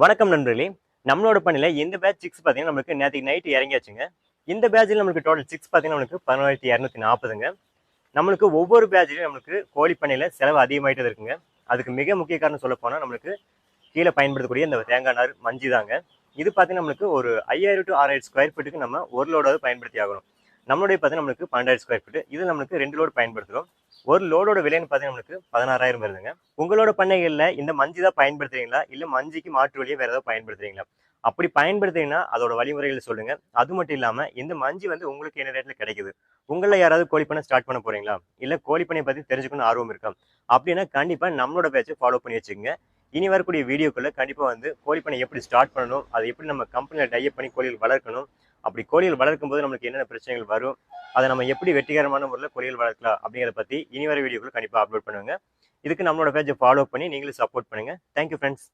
வணக்கம் நண்பர்களே. நம்மளோட பணியில் இந்த பேட்ச் சிக்ஸ் பார்த்தீங்கன்னா நம்மளுக்கு நேற்றுக்கு நைட்டு இறங்கியாச்சுங்க இந்த பேட்சில் நம்மளுக்கு டோட்டல் சிக்ஸ் பார்த்தீங்கன்னா நம்மளுக்கு பதினாயிரத்தி இரநூத்தி நாற்பதுங்க. நம்மளுக்கு ஒவ்வொரு பேட்சிலையும் நம்மளுக்கு கோழி பண்ணையில் செலவு அதிகமாயிட்டது இருக்குங்க. அதுக்கு மிக முக்கிய காரணம் சொல்ல போனால் நம்மளுக்கு கீழே பயன்படுத்தக்கூடிய இந்த தேங்காய் நார் மஞ்சி தாங்க. இது பார்த்தீங்கன்னா நம்மளுக்கு ஒரு ஐயாயிரம் டு ஆறாயிரம் ஸ்கொயர் ஃபீட்டுக்கு நம்ம ஒரு லோடாவது பயன்படுத்தி ஆகணும். நம்மளுடைய பார்த்தீங்கன்னா நம்மளுக்கு பன்னெண்டாயிரம் ஸ்கொயர் ஃபீட் இது நம்மளுக்கு ரெண்டு லோடு பயன்படுத்துகிறோம் ஒரு லோடோட விலைன்னு பார்த்தீங்கன்னா நம்மளுக்கு பதினாறாயிரம் வருதுங்க. உங்களோட பண்ணைகளில் இந்த மஞ்சி தான் பயன்படுத்துறீங்களா? இல்லை மஞ்சிக்கு மாற்று வழியை வேற ஏதாவது பயன்படுத்துறீங்களா? அப்படி பயன்படுத்துறீங்கன்னா அதோட வழிமுறைகள் சொல்லுங்க. அது மட்டும் இல்லாம இந்த மஞ்சி வந்து உங்களுக்கு என்ன ரேட்ல கிடைக்குது? உங்களை யாராவது கோழி பண்ண ஸ்டார்ட் பண்ண போறீங்களா? இல்ல கோழி பண்ணை பத்தி தெரிஞ்சுக்கணும் ஆர்வம் இருக்கா? அப்படின்னா கண்டிப்பா நம்மளோட பேச்சை ஃபாலோ பண்ணி வச்சுக்கோங்க. இனி வரக்கூடிய வீடியோக்குள்ள கண்டிப்பா வந்து கோழி பண்ணை எப்படி ஸ்டார்ட் பண்ணணும்? அதை எப்படி நம்ம கம்பெனியில் டைப் பண்ணி கோழிகள் வளர்க்கணும்? அப்படி கோழிகள் வளர்க்கும் போது நம்மளுக்கு என்னென்ன பிரச்சனைகள் வரும் அதை நம்ம எப்படி வெற்றிகரமான முறையில் கோழிகள் வளர்க்கலாம் அப்படிங்கிறத பத்தி இனி வர வீடியோக்குள்ள கண்டிப்பா அப்லோட் பண்ணுவாங்க. இதுக்கு நம்மளோட பேஜை ஃபாலோ பண்ணி நீங்களும் சப்போர்ட் பண்ணுங்க. Thank you friends